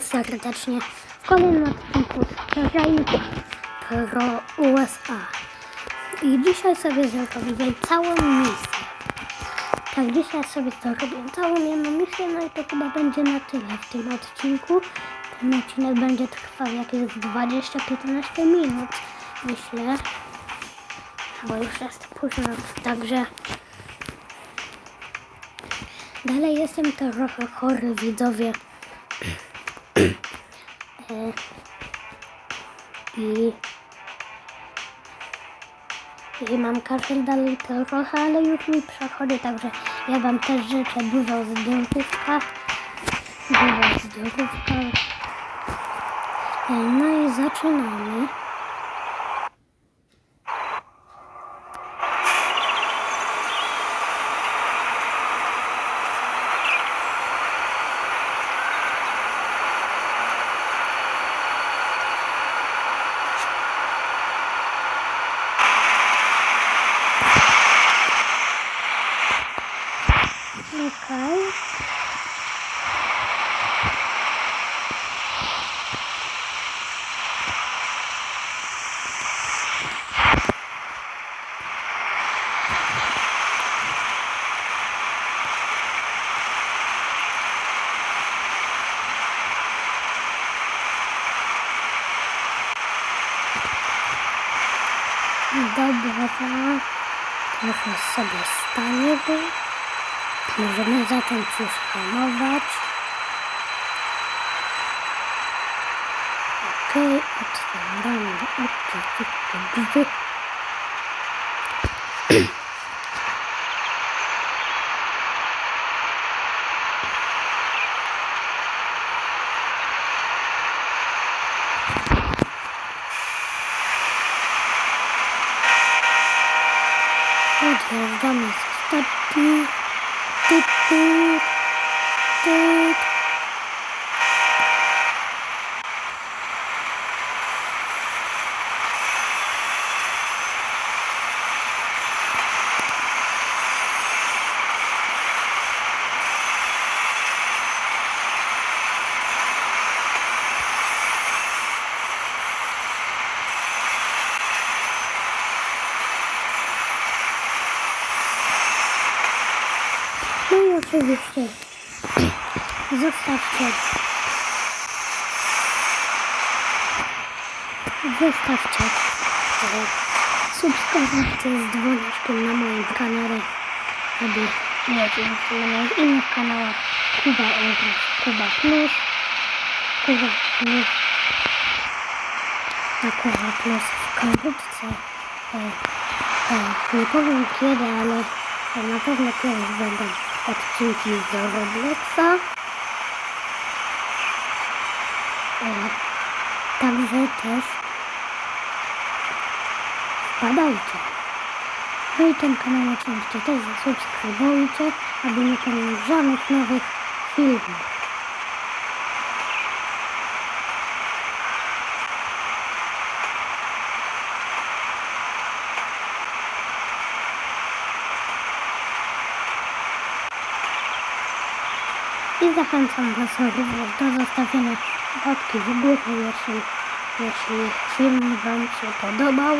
serdecznie w kolejnym odcinku kraju Pro USA. I dzisiaj sobie zrobię całą misję. Tak, dzisiaj sobie zrobię całą jedną misję, no i to chyba będzie na tyle w tym odcinku. Ten odcinek będzie trwał jakieś 20-15 minut, myślę. Bo już jest późno, także... Dalej jestem trochę chory, widzowie. E, I, I mam kaszel dalej trochę, ale już mi przechodzi, także ja Wam też życzę dużo zdrówka. Dużo zdrówka. E, No i zaczynamy. Okej. Dobra, trochę sobie stanie był. Możemy zacząć już hamować. Okej, otwieramy oczywiście drzwi. Odjeżdżamy z stopni. Tut, tut, tut. No oczywiście. Zostawcie. Zostawcie. E, subskrypcję z dzwoneczkiem na moim kanale aby nie oczywiście na innych kanałach Kuba Ogres, Kuba Plus Kuba Plus. Na Kuba Plus wkrótce. E, e, nie powiem kiedy, ale na pewno kiedyś będą odcinki z Robloxa. E, Także też wpadajcie. No i ten kanał oczywiście też zasubskrybujcie, aby nie pominąć żadnych nowych filmów. I zachęcam Was również do zostawienia łapki w górę, jeśli, jeśli film Wam się podobał.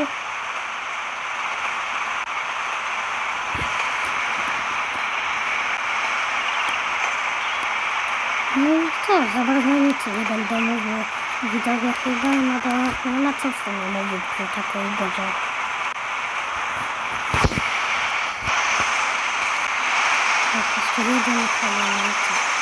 No i co, za bardzo nic nie będę mówił. Widzowie chyba, no to no na co w sumie mówić przy takiej godzinie. Tak, jeszcze jeden element.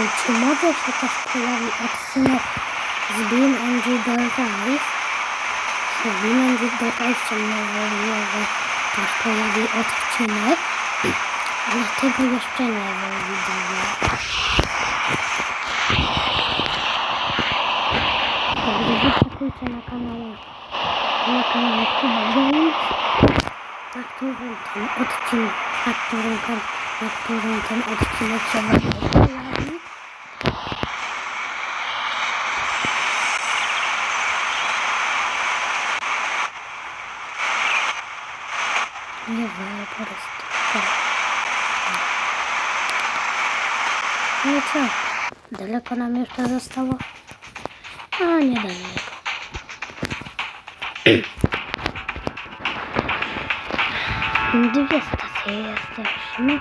Być może się też pojawi odcinek z Beam and the Rise. Z Beam and the Rise może że też pojawi odcinek. Ale tego jeszcze nie wiem, widzowie. Także wyczekujcie na kanale na kanale Kuba Games, na którym ten odcinek, na którym ten, na którym ten odcinek się właśnie pojawi. Nie wolę po prostu. Tak. No i co? Daleko nam jeszcze zostało? A, niedaleko. Dwie stacje jesteśmy.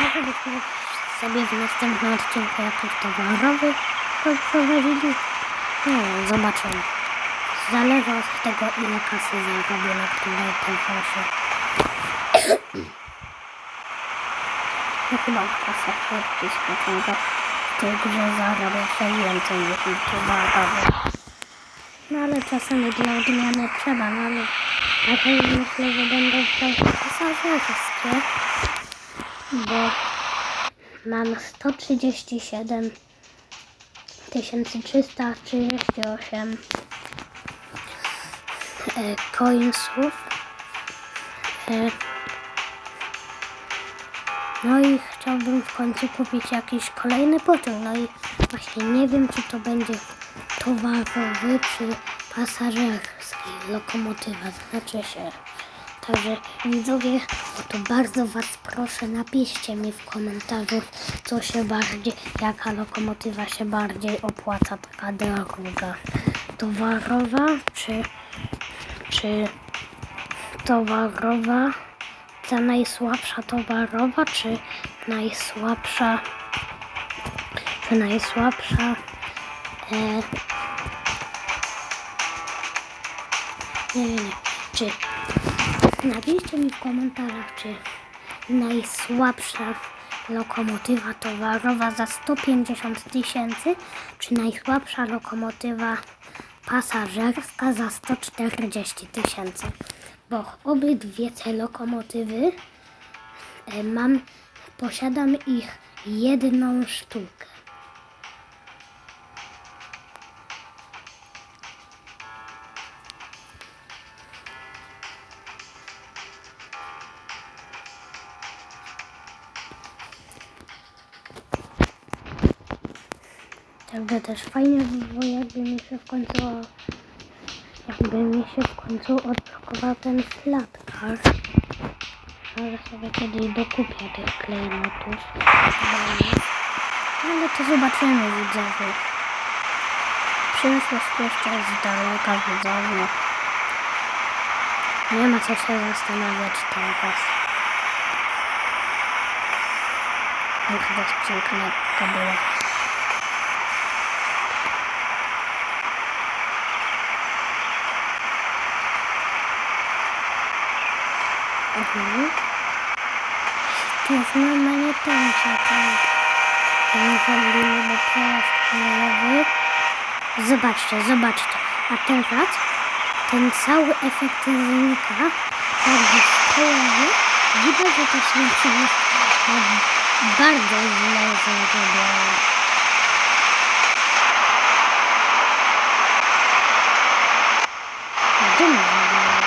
Może byśmy sobie w następnym odcinku jakiś towarowy prowadzili. Nie wiem, zobaczymy. Zależy od tego, ile kasy zarobię na której powozie. No chyba kasa jest spokojna. W tej grze zarabia więcej niż towarowy. No ale czasami dla odmiany trzeba, no ale raczej myślę, że będą to pasażerskie, bo mam 137 338 e, coinsów. E, no i chciałbym w końcu kupić jakiś kolejny pociąg. No i właśnie nie wiem, czy to będzie towarowy, czy pasażerski, lokomotywa, znaczy się. Także widzowie, to bardzo Was proszę, napiszcie mi w komentarzu, co się bardziej, jaka lokomotywa się bardziej opłaca, taka droga. Towarowa, czy, czy towarowa, ta najsłabsza towarowa, czy najsłabsza, czy najsłabsza e, nie, nie, czy napiszcie mi w komentarzach, czy najsłabsza lokomotywa towarowa za 150 tysięcy, czy najsłabsza lokomotywa pasażerska za 140 tysięcy. Bo obydwie te lokomotywy e, mam, posiadam ich jedną sztukę. Także też fajnie by było, jakby mi się w końcu, jakby mi się w końcu odblokował ten flatcar. Ale sobie kiedyś dokupię tych klejnotów. No, Ale to zobaczymy widzowie. Przyszłość jeszcze z daleka widzowie. Nie ma co się zastanawiać teraz. No chyba skrzynka lekka była. Mhm. Jest normalnie tańsze, tak. Nie zrobimy do kolejowy. Zobaczcie, zobaczcie. A teraz ten cały efekt znika. Jakby w połowie widać, że to święcie jest bardzo źle zrobione. Gdzie my w ogóle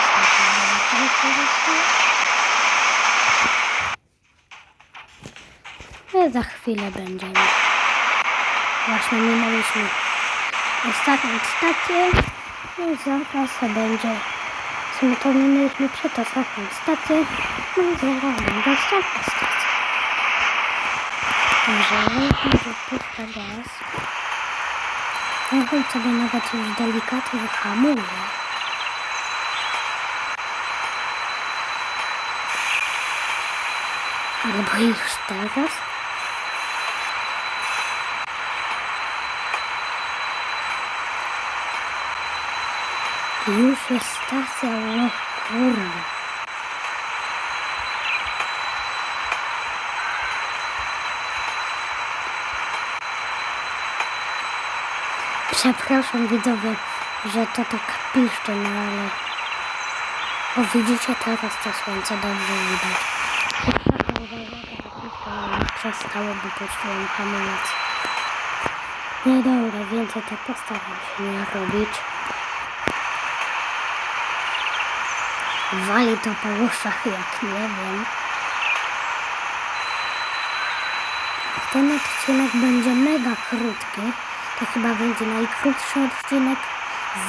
za chwilę będziemy. Właśnie minęliśmy ostatnią stację. No i zaraz będzie. W sumie to minęliśmy przed ostatnią stację. No i zaraz będzie ostatnia stacja. Także będzie puszcza gaz. Ja sobie nawet już delikatnie hamuję. Albo już teraz? Już jest stacja, o kurde. Przepraszam widzowie, że to tak piszczy, no ale... O widzicie teraz to słońce dobrze widać. Przestało, bo poczułem hamulec. Nie dobra, więcej to postaram się nie robić. Wali to po uszach jak nie wiem. Ten odcinek będzie mega krótki. To chyba będzie najkrótszy odcinek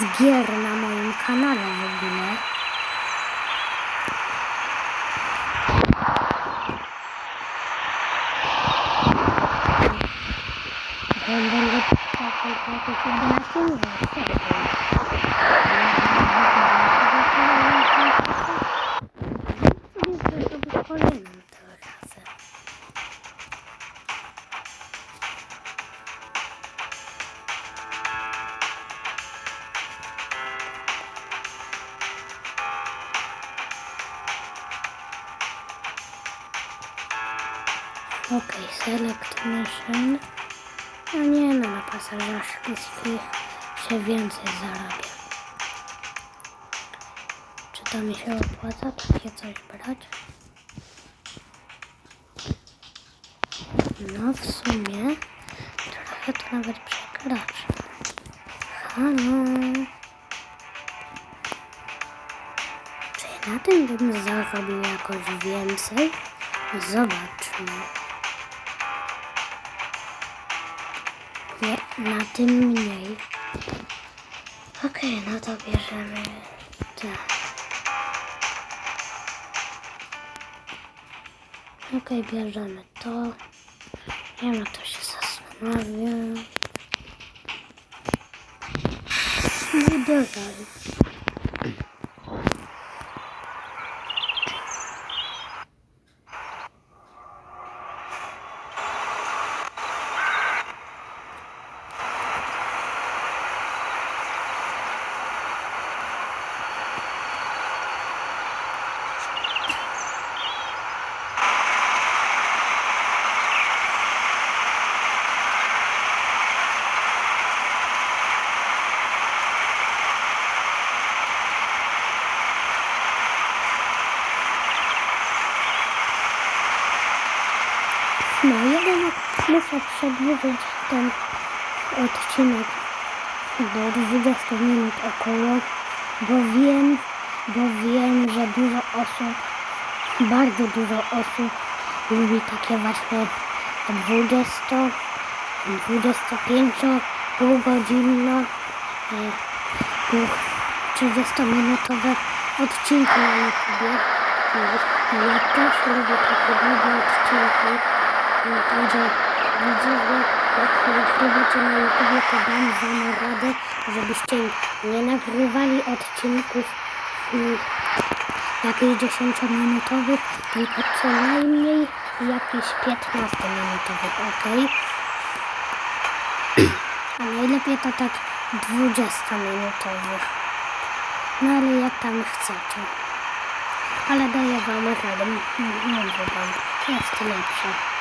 z gier na moim kanale w ogóle. Będę taką jakąś 11 minut. Okej, select machine. No nie no, na pasażerskich się więcej zarabia. Czy to mi się opłaca takie coś brać? No w sumie trochę to nawet przekracza. Halo. Czy na tym bym zarobił jakoś więcej? Zobaczmy. Na tym mniej. Okej, no to bierzemy te. Okej, bierzemy to. Nie ma to się zastanawiam. No dalej. No, jeden muszę przedłużyć ten odcinek do 20 minut około, bo wiem, bo wiem, że dużo osób, bardzo dużo osób lubi takie właśnie 20, 25 półgodzinne, 30 minutowe odcinki na YouTube. Ja też lubię takie długie odcinki. Także widzowie, jak nagrywacie na YouTube, to dam wam radę, żebyście nie nagrywali odcinków mm, jakichś 10-minutowych, tylko co najmniej jakichś 15-minutowych, ok? A najlepiej to tak 20-minutowych. No ale jak tam chcecie. Ale daję wam radę, mówię wam, jest lepsze.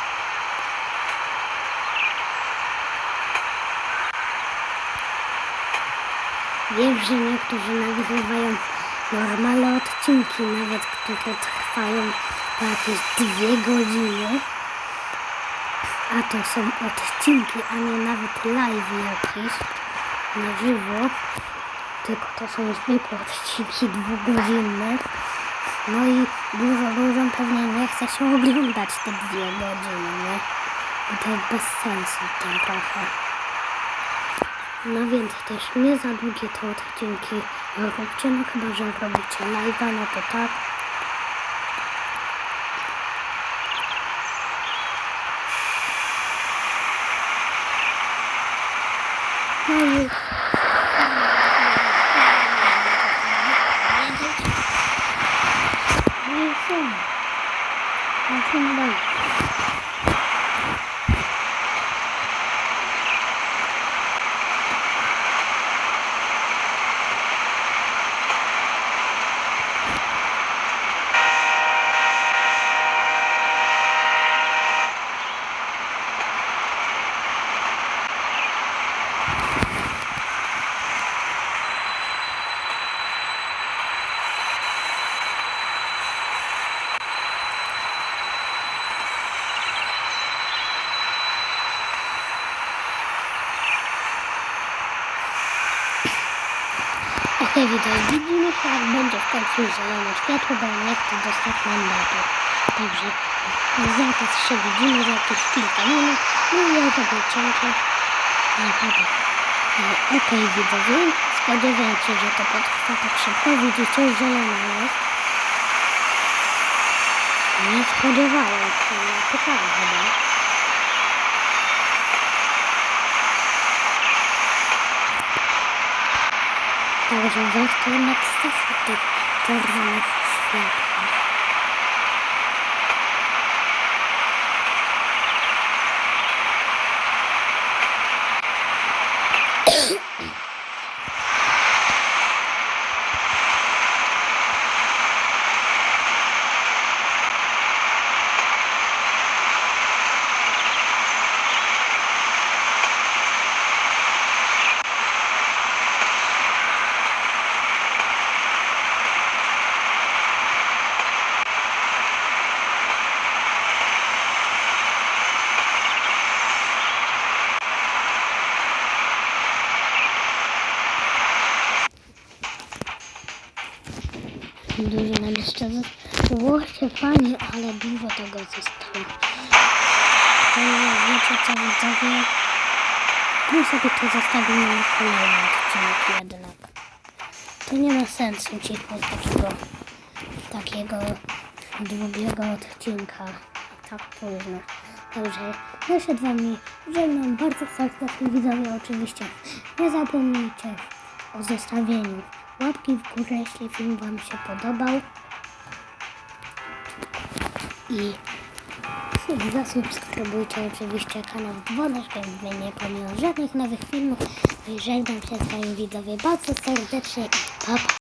Wiem, że niektórzy nagrywają normalne odcinki, nawet które trwają jakieś dwie godziny. A to są odcinki, a nie nawet live jakieś na żywo. Tylko to są zwykłe odcinki dwugodzinne. No i dużo ludziom pewnie nie chce się oglądać te dwie godziny, nie? Bo to jest bez sensu ten trochę. No więc też nie za długie te odcinki róbcie, no chyba, że robicie live'a, no to tak. No i... No i co? Lecimy dalej. Okej, widać, widzimy się, jak będzie w końcu zielone światło, bo nie chcę dostać mandatu. Także zaraz się widzimy za jakieś kilka minut. No i ja zrobię cięcie. Naprawdę. E, Okej, widzowie, spodziewajcie, że to potrwa tak szybko. Widzicie, zielona jest. Nie spodziewałem się, nie pytałem chyba. Także warto jednak w tych czerwonych światłach. Dużo nam jeszcze zostało się fajnie, ale tego zostało. To nie wiecie co widzowie. My sobie to zostawimy na kolejny odcinek jednak. To nie ma sensu cicho takiego, takiego długiego odcinka. Tak późno. Dobrze, ja się z wami żegnam bardzo serdecznie widzowie oczywiście. Nie zapomnijcie o zostawieniu łapki w górę, jeśli film wam się podobał. I zasubskrybujcie oczywiście kanał Dzwoneczkiem, by nie pomimo żadnych nowych filmów. No żegnam się z wami widzowie bardzo serdecznie i pa, pa.